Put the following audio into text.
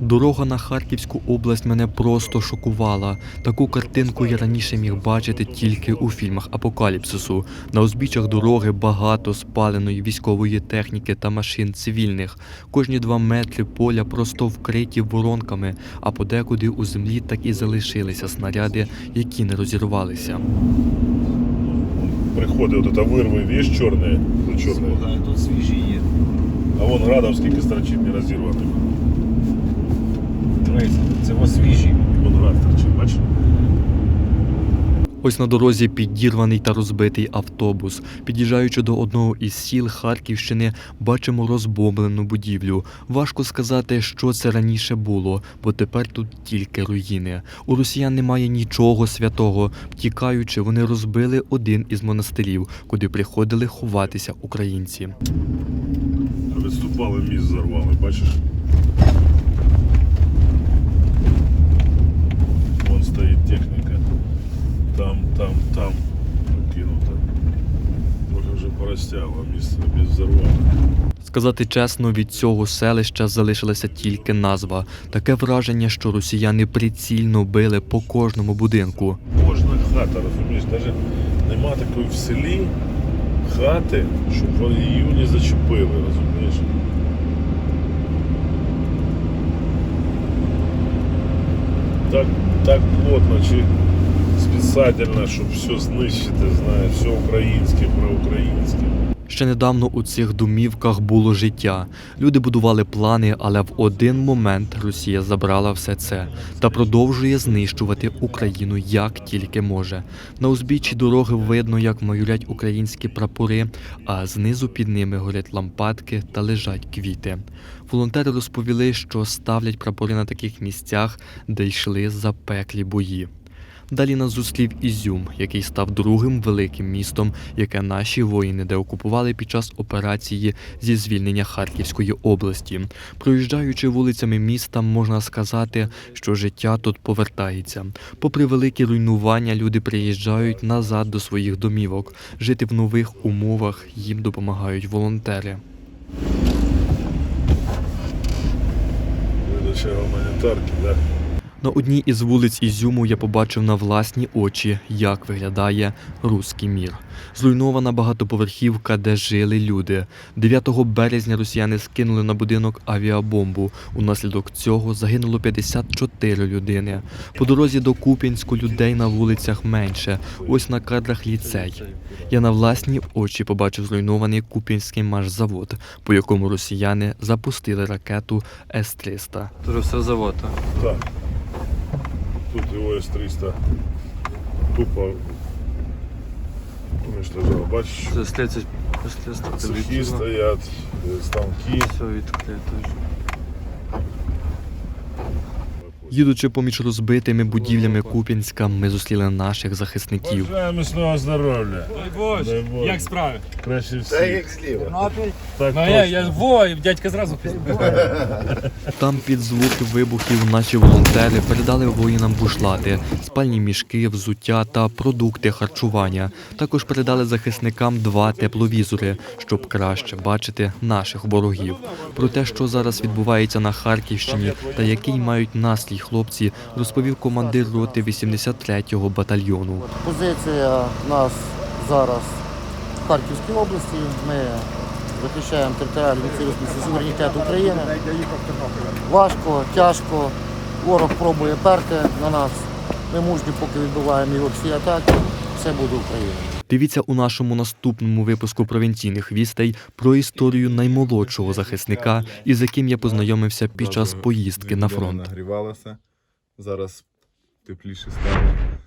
Дорога на Харківську область мене просто шокувала. Таку картинку я раніше міг бачити тільки у фільмах апокаліпсису. На узбіччях дороги багато спаленої військової техніки та машин цивільних. Кожні два метри поля просто вкриті воронками, а подекуди у землі так і залишилися снаряди, які не розірвалися. Приходить от это вирви, видиш, чорне, чорне. Тут свіжі є. А вон градом скільки строчить не розірваних. Дивись, це ось свіжі. Град бачиш? Ось на дорозі підірваний та розбитий автобус. Під'їжджаючи до одного із сіл Харківщини, бачимо розбомблену будівлю. Важко сказати, що це раніше було, бо тепер тут тільки руїни. У росіян немає нічого святого. Втікаючи, вони розбили один із монастирів, куди приходили ховатися українці. А відступали міст зарвали, бачиш? Вон стоїть техніка. Там, там, там кинута. Може вже поростяло, місце міст зарвали. Сказати чесно, від цього селища залишилася тільки назва. Таке враження, що росіяни прицільно били по кожному будинку. Кожна хата, розумієш, навіть нема такої в селі хати, щоб її не зачепили, розумієш? Так, так плотно чи спеціально, щоб все знищити, знаєш, все українське, проукраїнське. Ще недавно у цих домівках було життя. Люди будували плани, але в один момент Росія забрала все це та продовжує знищувати Україну як тільки може. На узбіччі дороги видно, як майорять українські прапори, а знизу під ними горять лампадки та лежать квіти. Волонтери розповіли, що ставлять прапори на таких місцях, де йшли запеклі бої. Далі нас зустрів Ізюм, який став другим великим містом, яке наші воїни деокупували під час операції зі звільнення Харківської області. Проїжджаючи вулицями міста, можна сказати, що життя тут повертається. Попри великі руйнування, люди приїжджають назад до своїх домівок. Жити в нових умовах їм допомагають волонтери. Видача гуманітарки, так? На одній із вулиць Ізюму я побачив на власні очі, як виглядає руський мір. Зруйнована багатоповерхівка, де жили люди. 9 березня росіяни скинули на будинок авіабомбу. Унаслідок цього загинуло 54 людини. По дорозі до Куп'янську людей на вулицях менше. Ось на кадрах ліцей. Я на власні очі побачив зруйнований Куп'янський машзавод, по якому росіяни запустили ракету С-300. Тоже все завод. Так. Тут його С-300 тупо уничтожав. Бачиш, Це слідці слідство цехи стоять, е, станки. Все відкрито. Їдучи поміж розбитими будівлями Куп'янська, ми зустріли наших захисників. Бажаємо міцного здоров'я. Дай Боже, Дай Боже. як справи? Краще всіх. Так Ну я, я во, дядька зразу. Там під звуки вибухів наші волонтери передали воїнам бушлати, спальні мішки, взуття та продукти харчування. Також передали захисникам два тепловізори, щоб краще бачити наших ворогів. Про те, що зараз відбувається на Харківщині та який мають настрій хлопці, розповів командир роти 83-го батальйону. Позиція нас зараз в Харківській області. Ми захищаємо територіальну цілісність і суверенітет України. Важко, тяжко. Ворог пробує перти на нас. Ми мужні, поки відбиваємо його всі атаки. Все буде Україна. Дивіться у нашому наступному випуску провінційних вістей про історію наймолодшого захисника, із яким я познайомився під час поїздки на фронт. Нагрівалася Зараз тепліше стало.